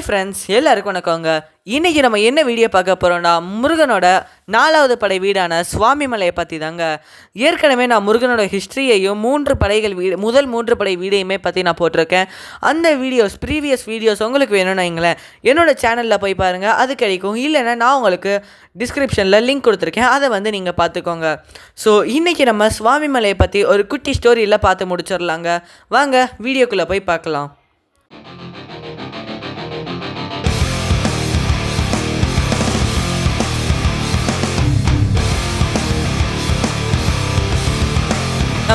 Hi friends எல்லாருக்கும் வணக்கங்க. இன்றைக்கி நம்ம என்ன வீடியோ பார்க்க போகிறோம்னா முருகனோட நாலாவது படை வீடான சுவாமிமலையை பற்றி தாங்க ஏற்கனவே நான் முருகனோட ஹிஸ்ட்ரியையும் மூன்று படைகள் வீடு முதல் மூன்று படை வீடையுமே பற்றி நான் போட்டிருக்கேன். அந்த வீடியோஸ் ப்ரீவியஸ் வீடியோஸ் உங்களுக்கு வேணும்னு வைங்களேன். என்னோடய சேனலில் போய் பாருங்கள் அது கிடைக்கும். இல்லைன்னா நான் உங்களுக்கு டிஸ்கிரிப்ஷனில் லிங்க் கொடுத்துருக்கேன். அதை வந்து நீங்கள் பார்த்துக்கோங்க. ஸோ இன்றைக்கி நம்ம சுவாமிமலையை பற்றி ஒரு குட்டி ஸ்டோரியில் பார்த்து முடிச்சிடலாங்க. வாங்க வீடியோக்குள்ளே போய் பார்க்கலாம்.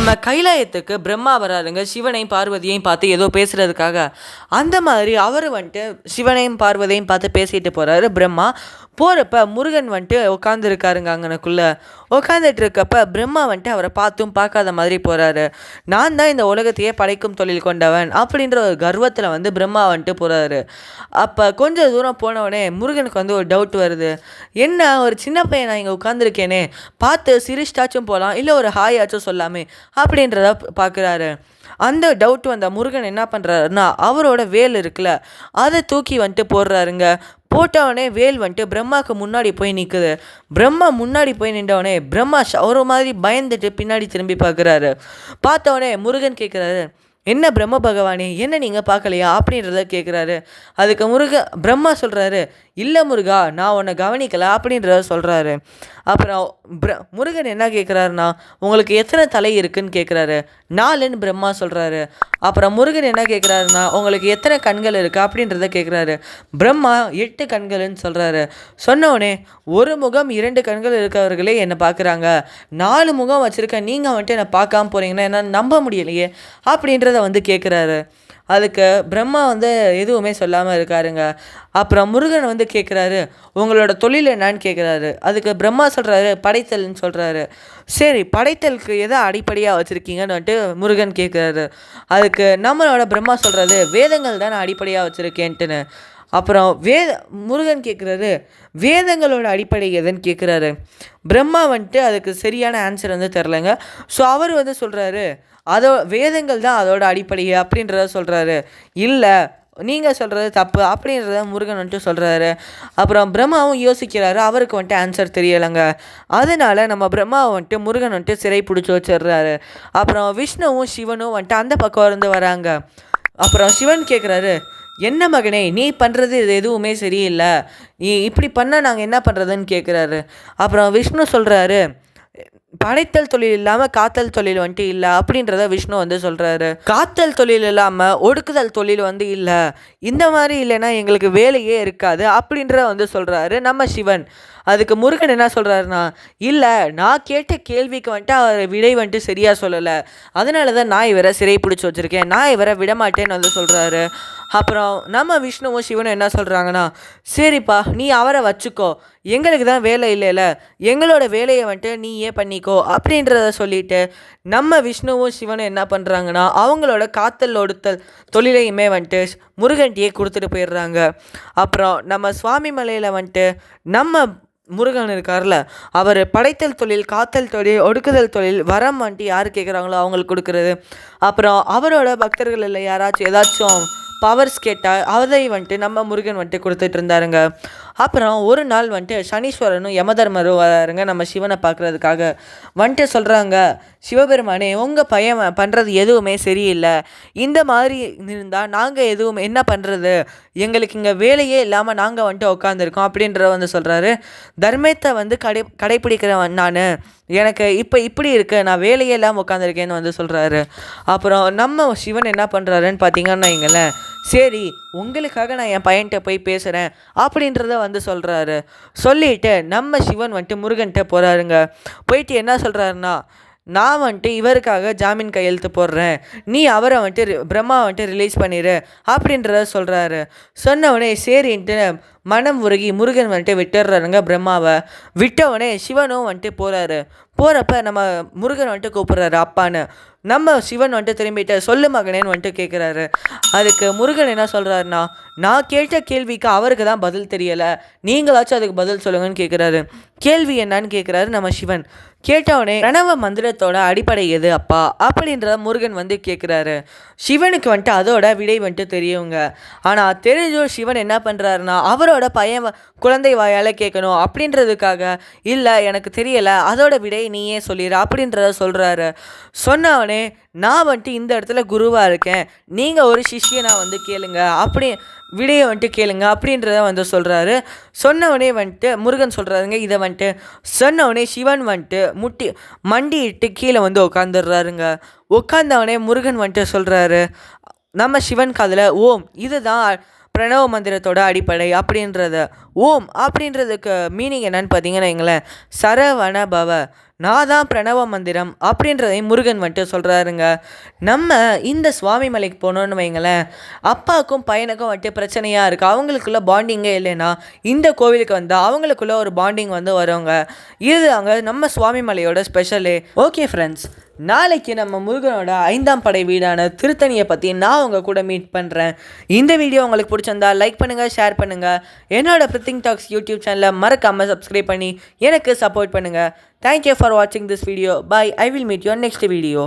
நம்ம கைலாயத்துக்கு பிரம்மா வராருங்க. சிவனையும் பார்வதியையும் பார்த்து ஏதோ பேசுகிறதுக்காக அந்த மாதிரி அவர் வந்துட்டு சிவனையும் பார்வதியையும் பார்த்து பேசிட்டு போகிறாரு பிரம்மா. போகிறப்ப முருகன் வந்துட்டு உட்காந்துருக்காருங்க அங்கனக்குள்ளே. உட்காந்துட்டு இருக்கப்ப பிரம்மா வந்துட்டு அவரை பார்த்தும் பார்க்காத மாதிரி போகிறாரு நான் தான் இந்த உலகத்தையே படைக்கும் தொழில் கொண்டவன் அப்படின்ற ஒரு கர்வத்தில் வந்து பிரம்மா வந்துட்டு போகிறாரு அப்போ கொஞ்சம் தூரம் போனவுடனே முருகனுக்கு வந்து ஒரு டவுட் வருது. என்ன ஒரு சின்ன பையன் நான் இங்கே உட்காந்துருக்கேனே பார்த்து சிரிச்சிட்டாச்சும் போகலாம் இல்லை ஒரு ஹாயாச்சும் சொல்லாமே. அப்படின்றத பார்க்குறாரு அந்த டவுட் வந்த முருகன் என்ன பண்ணுறாருன்னா அவரோட வேல் இருக்குல்ல அதை தூக்கி வந்துட்டு போடுறாருங்க. போட்டவனே வேல் வந்துட்டு பிரம்மாவுக்கு முன்னாடி போய் நிற்குது பிரம்மா முன்னாடி போய் நின்றவனே பிரம்மா ஒரு மாதிரி பயந்துட்டு பின்னாடி திரும்பி பார்க்குறாரு பார்த்தவனே முருகன் கேட்குறாரு என்ன பிரம்ம பகவானே என்ன நீங்கள் பார்க்கலையா அப்படின்றத கேட்குறாரு அதுக்கு முருக பிரம்மா சொல்கிறாரு இல்லை முருகா நான் உன்னை கவனிக்கலை அப்படின்றத சொல்கிறாரு அப்புறம் பிர முருகன் என்ன கேட்குறாருன்னா உங்களுக்கு எத்தனை தலை இருக்குன்னு கேட்குறாரு நாலுன்னு பிரம்மா சொல்கிறாரு அப்புறம் முருகன் என்ன கேட்குறாருன்னா உங்களுக்கு எத்தனை கண்கள் இருக்குது அப்படின்றத கேட்குறாரு பிரம்மா எட்டு கண்கள்னு சொல்கிறாரு சொன்னோடனே ஒரு முகம் இரண்டு கண்கள் இருக்கவர்களே என்னை பார்க்குறாங்க நாலு முகம் வச்சுருக்க நீங்கள் வந்துட்டு என்னை பார்க்காம போகிறீங்கன்னா என்ன நம்ப முடியலையே அப்படின்றத வந்து கேட்குறாரு அதுக்கு பிரம்மா வந்து எதுவுமே சொல்லாமல் இருக்காருங்க. அப்புறம் முருகன் வந்து கேட்குறாரு உங்களோட தொழில் என்னான்னு? கேட்குறாரு அதுக்கு பிரம்மா சொல்கிறாரு படைத்தல்னு சொல்கிறாரு சரி படைத்தலுக்கு எதை அடிப்படையாக வச்சுருக்கீங்கன்னு வந்துட்டு முருகன் கேட்குறாரு அதுக்கு நம்மளோட பிரம்மா சொல்கிறது வேதங்கள் தான் நான் அடிப்படையாக வச்சுருக்கேன்ட்டுன்னு. அப்புறம் வேத முருகன் கேட்குறாரு வேதங்களோட அடிப்படை எதுன்னு கேட்குறாரு பிரம்மா வந்துட்டு அதுக்கு சரியான ஆன்சர் வந்து தெரிலங்க ஸோ அவர் வந்து சொல்கிறாரு அதோ வேதங்கள் தான் அதோட அடிப்படை அப்படின்றத சொல்கிறாரு இல்லை நீங்கள் சொல்கிறது தப்பு அப்படின்றத முருகன் வந்துட்டு சொல்கிறாரு அப்புறம் பிரம்மாவும் யோசிக்கிறாரு அவருக்கு வந்துட்டு ஆன்சர் தெரியலைங்க. அதனால் நம்ம பிரம்மாவை வந்துட்டு முருகன் வந்துட்டு சிறை பிடிச்சி வச்சிடுறாரு. அப்புறம் விஷ்ணுவும் சிவனும் வந்துட்டு அந்த பக்கம் இருந்து வராங்க. அப்புறம் சிவன் கேட்குறாரு என்ன மகனே நீ பண்ணுறது இது எதுவுமே சரியில்லை. நீ இப்படி பண்ணால் நாங்கள் என்ன பண்ணுறதுன்னு கேட்குறாரு அப்புறம் விஷ்ணு சொல்கிறாரு படைத்தல் தொழில் இல்லாமல் காத்தல் தொழில் வந்துட்டு இல்லை அப்படின்றத விஷ்ணு வந்து சொல்கிறாரு காத்தல் தொழில் இல்லாமல் ஒடுக்குதல் தொழில் வந்து இல்லை. இந்த மாதிரி இல்லைன்னா எங்களுக்கு வேலையே இருக்காது அப்படின்றத வந்து சொல்கிறாரு நம்ம சிவன். அதுக்கு முருகன் என்ன சொல்கிறாருன்னா இல்லை நான் கேட்ட கேள்விக்கு வந்துட்டு அவர் விடை வந்துட்டு சரியாக சொல்லலை. அதனால தான் நான் இவரை சிறை பிடிச்சி வச்சுருக்கேன். நான் இவரை விடமாட்டேன்னு வந்து சொல்கிறாரு அப்புறம் நம்ம விஷ்ணுவும் சிவனும் என்ன சொல்கிறாங்கன்னா சரிப்பா நீ அவரை வச்சுக்கோ. எங்களுக்கு தான் வேலை இல்லைல்ல எங்களோட வேலையை வந்துட்டு நீயே பண்ணிக்கோ. அப்படின்றத சொல்லிட்டு நம்ம விஷ்ணுவும் சிவனும் என்ன பண்ணுறாங்கன்னா அவங்களோட காத்தல் ஒடுத்தல் தொழிலையுமே வந்துட்டு முருகன்டியே கொடுத்துட்டு போயிடுறாங்க. அப்புறம் நம்ம சுவாமி மலையில் வந்துட்டு நம்ம முருகன் இருக்கார்ல அவர் படைத்தல் தொழில் காத்தல் தொழில் ஒடுக்குதல் தொழில் வரம் வந்துட்டு யார் கேட்குறாங்களோ அவங்களுக்கு கொடுக்குறது. அப்புறம் அவரோட பக்தர்கள் இல்லை யாராச்சும் ஏதாச்சும் பவர்ஸ் கேட்டால் அதை வந்துட்டு நம்ம முருகன் வந்துட்டு கொடுத்துட்டு இருந்தாருங்க. அப்புறம் ஒரு நாள் வந்துட்டு சனீஸ்வரனும் யமதர்மரும் வராருங்க நம்ம சிவனை பார்க்குறதுக்காக. வந்துட்டு சொல்கிறாங்க சிவபெருமானே உங்கள் பையன் பண்ணுறது எதுவுமே சரியில்லை. இந்த மாதிரி இருந்தால் நாங்கள் எதுவும் என்ன பண்ணுறது எங்களுக்கு இங்கே வேலையே இல்லாமல் நாங்கள் வந்துட்டு உட்காந்துருக்கோம் அப்படின்ற வந்து சொல்கிறாரு தர்மத்தை வந்து கடை கடைப்பிடிக்கிறவன் நான். எனக்கு இப்போ இப்படி இருக்கு நான் வேலையெல்லாம் உட்காந்துருக்கேன்னு வந்து சொல்கிறாரு அப்புறம் நம்ம சிவன் என்ன பண்ணுறாருன்னு பார்த்தீங்கன்னா வைங்களேன் சரி உங்களுக்காக நான் என் பையன்கிட்ட போய் பேசுகிறேன் அப்படின்றத வந்து சொல்கிறாரு சொல்லிட்டு நம்ம சிவன் வந்துட்டு முருகன்கிட்ட போகிறாருங்க போயிட்டு என்ன சொல்கிறாருன்னா நான் வந்துட்டு இவருக்காக ஜாமீன் கையெழுத்து போடுறேன். நீ அவரை வந்துட்டு பிரம்மா வந்துட்டு ரிலீஸ் பண்ணிடு அப்படின்றத சொல்கிறாரு சொன்ன உடனே சரின்ட்டு மனம் உருகி முருகன் வந்துட்டு விட்டுடுறாருங்க பிரம்மாவை. விட்டவுடனே சிவனும் வந்துட்டு போகிறாரு போகிறப்ப நம்ம முருகன் வந்துட்டு கூப்பிட்றாரு அப்பான்னு. நம்ம சிவன் வந்துட்டு திரும்பிட்டு சொல்லு மகனேன்னு வந்துட்டு கேட்குறாரு அதுக்கு முருகன் என்ன சொல்கிறாருன்னா நான் கேட்ட கேள்விக்கு அவருக்கு தான் பதில் தெரியலை. நீங்களாச்சும் அதுக்கு பதில் சொல்லுங்கன்னு கேட்குறாரு கேள்வி என்னன்னு கேட்குறாரு நம்ம சிவன். கேட்டவுடனே பிரணவ மந்திரத்தோட அடிப்படை எது அப்பா? அப்படின்றத முருகன் வந்து கேட்குறாரு சிவனுக்கு வந்துட்டு அதோட விடை வந்துட்டு தெரியுங்க. ஆனால் தெரிஞ்சும் சிவன் என்ன பண்ணுறாருன்னா அவரோட பையன் குழந்தை வாயால் கேட்கணும் அப்படின்றதுக்காக இல்லை எனக்கு தெரியலை அதோட விடை நீயே சொல்லிடு அப்படின்றத சொல்கிறாரு சொன்னவனே நான் வந்துட்டு இந்த இடத்துல குருவாக இருக்கேன். நீங்கள் ஒரு சிஷியனாக வந்து கேளுங்க. அப்படி விடையை வந்துட்டு கேளுங்க அப்படின்றத வந்து சொல்கிறாரு சொன்னவனே வந்துட்டு முருகன் சொல்கிறாருங்க இதை வந்துட்டு. சொன்னவனே சிவன் வந்துட்டு முட்டி மண்டிட்டு கீழே வந்து உட்காந்துடுறாருங்க உட்காந்தவனே முருகன் வந்துட்டு சொல்கிறாரு நம்ம சிவன் காதில் ஓம் இதுதான் பிரணவ மந்திரத்தோட அடிப்படை அப்படின்றத ஓம் அப்படின்றதுக்கு மீனிங் என்னன்னு பார்த்தீங்கன்னா வைங்களேன். சரவண பவ நான் தான் பிரணவ மந்திரம் அப்படின்றதையும் முருகன் வந்துட்டு சொல்கிறாருங்க நம்ம இந்த சுவாமி மலைக்கு போனோன்னு வைங்களேன் அப்பாவுக்கும் பையனுக்கும் வந்துட்டு பிரச்சனையாக இருக்குது அவங்களுக்குள்ள பாண்டிங்கே இல்லைன்னா இந்த கோவிலுக்கு வந்தால் அவங்களுக்குள்ள ஒரு பாண்டிங் வந்து வருவாங்க இது அங்கே நம்ம சுவாமி மலையோட ஸ்பெஷலு ஓகே ஃப்ரெண்ட்ஸ் நாளைக்கு நம்ம முருகனோட ஐந்தாம் படை வீடான திருத்தணியை பற்றி நான் உங்கள் கூட மீட் பண்ணுறேன் இந்த வீடியோ உங்களுக்கு பிடிச்சிருந்தா லைக் பண்ணுங்கள் ஷேர் பண்ணுங்கள் என்னோட பிரித்திங் டாக்ஸ் யூடியூப் சேனலை மறக்காமல் சப்ஸ்கிரைப் பண்ணி எனக்கு சப்போர்ட் பண்ணுங்கள் தேங்க்யூ ஃபார் வாட்சிங் this video bye I will meet your next video